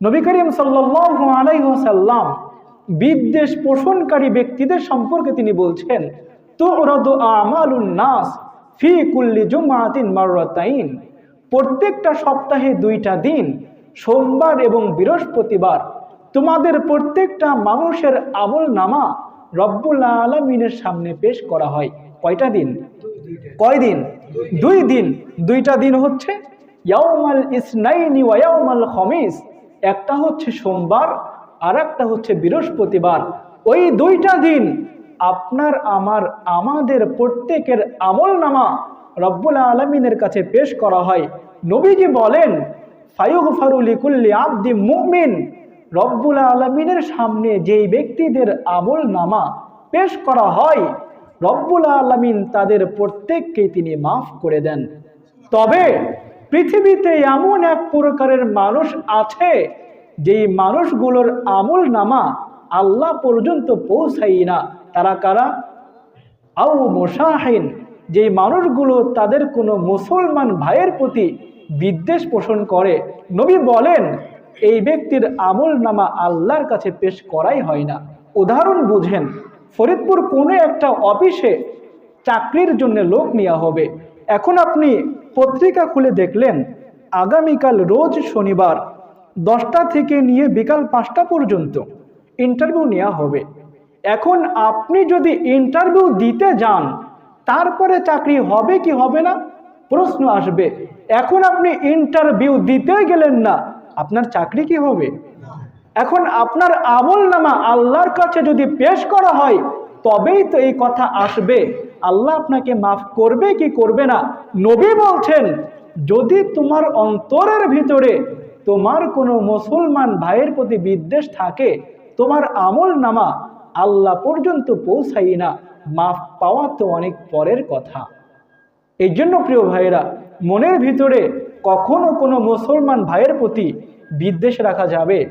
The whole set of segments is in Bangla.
নবী করিম ওয়াসাল্লাম বিদ্বেষ পোষণকারী ব্যক্তিদের সম্পর্কে তিনি বলছেন আমালুন নাস ফি কুল্লি জুমআতিন মাররাতাইন। প্রত্যেকটা সপ্তাহে দুইটা দিন, সোমবার এবং বৃহস্পতিবার, তোমাদের প্রত্যেকটা মানুষের আমল নামা রব্বুল আলমিনের সামনে পেশ করা হয়। কয়টা দিন? কয় দিন? দুই দিন। দুইটা দিন হচ্ছে, ইয়াউমাল ইসনাইনি ওয়া ইয়াউমাল খমিস। একটা হচ্ছে সোমবার আর একটা হচ্ছে বৃহস্পতিবার। ওই দুইটা দিন আপনার, আমার, আমাদের প্রত্যেকের আমল নামা রব্বুল আলমিনের কাছে পেশ করা হয়। নবীজি বলেন ফায়ুগফারুলিকুল্লি আব্দি মুমিন। রব্বুল আলমিনের সামনে যেই ব্যক্তিদের আমল নামা পেশ করা হয়, রব্বুল আলমিন তাদের প্রত্যেককে তিনি মাফ করে দেন। তবে পৃথিবীতে এমন এক প্রকারের মানুষ আছে, যেই মানুষগুলোর আমল নামা আল্লাহ পর্যন্ত পৌঁছাই না। তারা কারা? আও মোশাহিন যে মানুষগুলো তাদের কোনো মুসলমান ভাইয়ের প্রতি বিদ্বেষ পোষণ করে। নবী বলেন, এই ব্যক্তির আমল নামা আল্লাহর কাছে পেশ করাই হয় না। উদাহরণ বুঝেন, ফরিদপুর কোনো একটা অফিসে চাকরির জন্য লোক নেওয়া হবে। এখন আপনি পত্রিকা খুলে দেখলেন, আগামীকাল রোজ শনিবার দশটা থেকে নিয়ে বিকাল পাঁচটা পর্যন্ত ইন্টারভিউ নেওয়া হবে। এখন আপনি যদি ইন্টারভিউ দিতে যান, তারপরে চাকরি হবে কি হবে না? প্রশ্ন আসবে। এখন আপনি ইন্টারভিউ দিতে গেলেন না, আপনার চাকরি কি হবে? এখন আপনার আমল নামা আল্লাহর কাছে যদি পেশ করা হয়, তবেই তো এই কথা আসবে। আল্লাহ আপনাকে মাফ করবে কি করবে না? নবী বলছেন, যদি তোমার অন্তরের ভিতরে তোমার কোনো মুসলমান ভাইয়ের প্রতি বিদ্বেষ থাকে, তোমার আমল নামা আল্লাহ পর্যন্ত পৌঁছাই না, মাফ পাওয়া তো অনেক পরের কথা। এই জন্য প্রিয় ভাইয়েরা, মনের ভিতরে কখনো কোনো মুসলমান ভাইয়ের প্রতি বিদ্বেষ রাখা যাবে?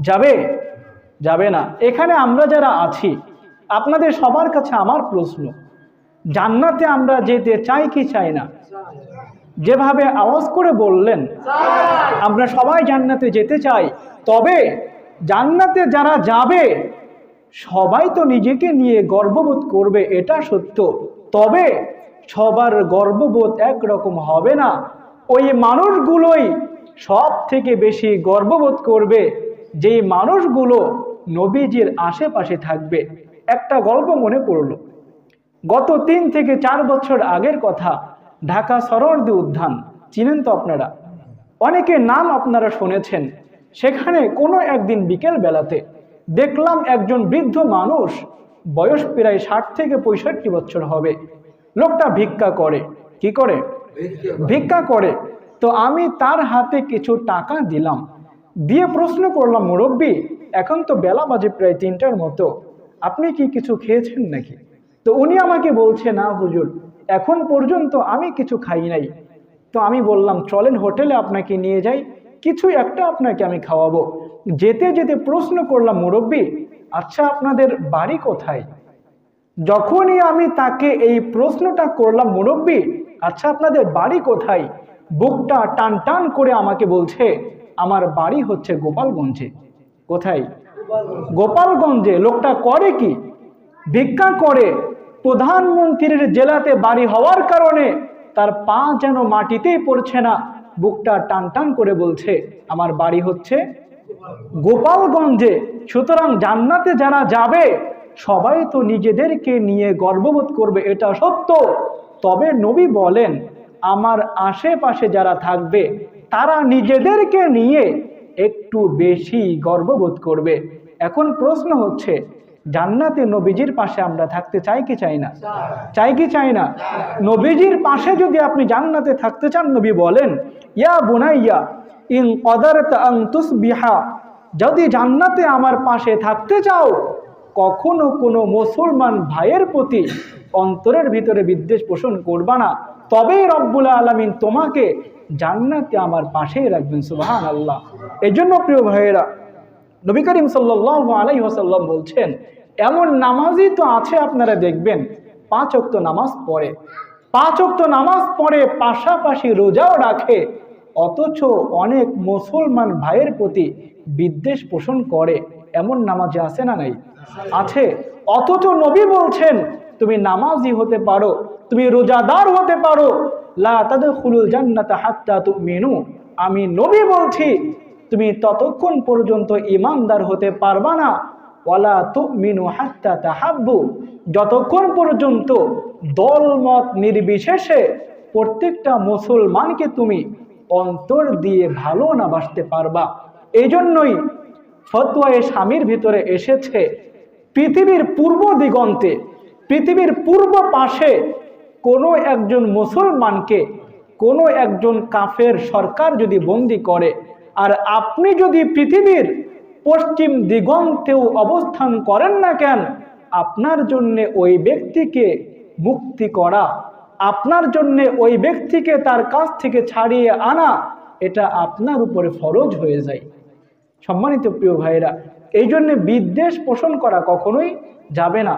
যাবে? যাবে না। এখানে আমরা যারা আছি, আপনাদের সবার কাছে আমার প্রশ্ন জান্নাতে আমরা যেতে চাই কি চাই না? যেভাবে আওয়াজ করে বললেন, আমরা সবাই জান্নাতে যেতে চাই। তবে জান্নাতে যারা যাবে, সবাই তো নিজেকে নিয়ে গর্ববোধ করবে, এটা সত্য। তবে সবার গর্ববোধ একরকম হবে না। ওই মানুষগুলোই সব থেকে বেশি গর্ববোধ করবে, যেই মানুষগুলো নবীজির আশেপাশে থাকবে। একটা গল্প মনে পড়ল। গত তিন থেকে চার বছর আগের কথা, ঢাকা সরোয়ার্দী উদ্যান, চিনেন তো আপনারা? অনেকে নাম আপনারা শুনেছেন। সেখানে কোনো একদিন বিকেল বেলাতে দেখলাম একজন বৃদ্ধ মানুষ, বয়স প্রায় ষাট থেকে পঁয়ষট্টি বছর হবে। লোকটা ভিক্ষা করে। কি করে? ভিক্ষা করে। তো আমি তার হাতে কিছু টাকা দিলাম। দিয়ে প্রশ্ন করলাম, মুরব্বী, এখন তো বেলা বাজে প্রায় তিনটার মতো। আপনি কি কিছু খেয়েছেন নাকি? তো উনি আমাকে বলছে, না, হুজুর, এখন পর্যন্ত আমি কিছু খাই নাই। তো আমি বললাম, চলেন হোটেলে আপনাকে নিয়ে যাই, কিছু একটা আপনাকে আমি খাওয়াবো। যেতে যেতে প্রশ্ন করলাম, মুরব্বী আচ্ছা আপনাদের বাড়ি কোথায়? যখনই আমি তাকে এই প্রশ্নটা করলাম, মুরব্বী আচ্ছা আপনাদের বাড়ি কোথায়? বুকটা টান টান করে আমাকে বলছে, আমার বাড়ি হচ্ছে গোপালগঞ্জে। কোথায়? গোপালগঞ্জে। লোকটা করে কি? ভিক্ষা করে প্রধানমন্ত্রীর জেলাতে বাড়ি হওয়ার কারণে তার পা যেন মাটিতেই পড়ছে না, বুকটা টান টান করে বলছে, আমার বাড়ি হচ্ছে গোপালগঞ্জে, সুতরাং জান্নাতে যারা যাবে, সবাই তো নিজেদেরকে নিয়ে গর্ববোধ করবে, এটা সত্য। তবে নবী বলেন, আমার আশেপাশে যারা থাকবে, তারা নিজেদেরকে নিয়ে একটু বেশি গর্ববোধ করবে। এখন প্রশ্ন হচ্ছে জান্নাতে নবীজির পাশে আমরা থাকতে চাই কি চাই না? চাই। কি চাই না? নবীজির পাশে যদি আপনি জান্নাতে থাকতে চান নবী বলেন ইয়া বোনাইয়া ইন কদারত আং তুসবিহা যদি জান্নাতে আমার পাশে থাকতে চাও কখনো কোনো মুসলমান ভাইয়ের প্রতি অন্তরের ভিতরে বিদ্বেষ পোষণ করবা না। তবেই রব্বুল আলমিন তোমাকে জান্নাতে আমার পাশেই রাখবেন সুবাহান আল্লাহ এই জন্য প্রিয় ভাইয়েরা নবী করিম সাল্লাহ আলাই ওসাল্লাম বলছেন, এমন নামাজই তো আছে আপনারা দেখবেন, পাঁচ অক্ত নামাজ পড়ে। পাঁচ অক্ত নামাজ পড়ে, পাশাপাশি রোজাও রাখে। অথচ অনেক মুসলমান ভাইয়ের প্রতি বিদ্বেষ পোষণ করে। এমন নামাজে আছে না নাই? আছে। অথচ নবী বলছেন, তুমি নামাজি হতে পারো, তুমি রোজাদার হতে পারো। লা তাদখুলুল জান্নাত হাত্তা তু মেনু আমি নবী বলছি তুমি ততক্ষণ পর্যন্ত ইমানদার হতে পারবা না। ওয়ালা তুমিনু হাত্তা তাহাব্বু। যতক্ষণ পর্যন্ত দলমত নির্বিশেষে প্রত্যেকটা মুসলমানকে তুমি অন্তর দিয়ে ভালো না বাসতে পারবা। এই জন্যই ফতোয়ায়ে স্বামীর ভিতরে এসেছে, পৃথিবীর পূর্ব দিগন্তে, পৃথিবীর পূর্ব পাশে কোনো একজন মুসলমানকে, কোনো একজন কাফের সরকার যদি বন্দি করে আর আপনি যদি পৃথিবীর পশ্চিম দিগন্তেও অবস্থান করেন না কেন, আপনার জন্য ওই ব্যক্তিকে মুক্তি করা, আপনার জন্য ওই ব্যক্তিকে তার কাছ থেকে ছাড়িয়ে আনা, এটা আপনার উপরে ফরজ হয়ে যায়। সম্মানিত প্রিয় ভাইরা এই জন্য বিদ্বেষ পোষণ করা কখনোই যাবে না।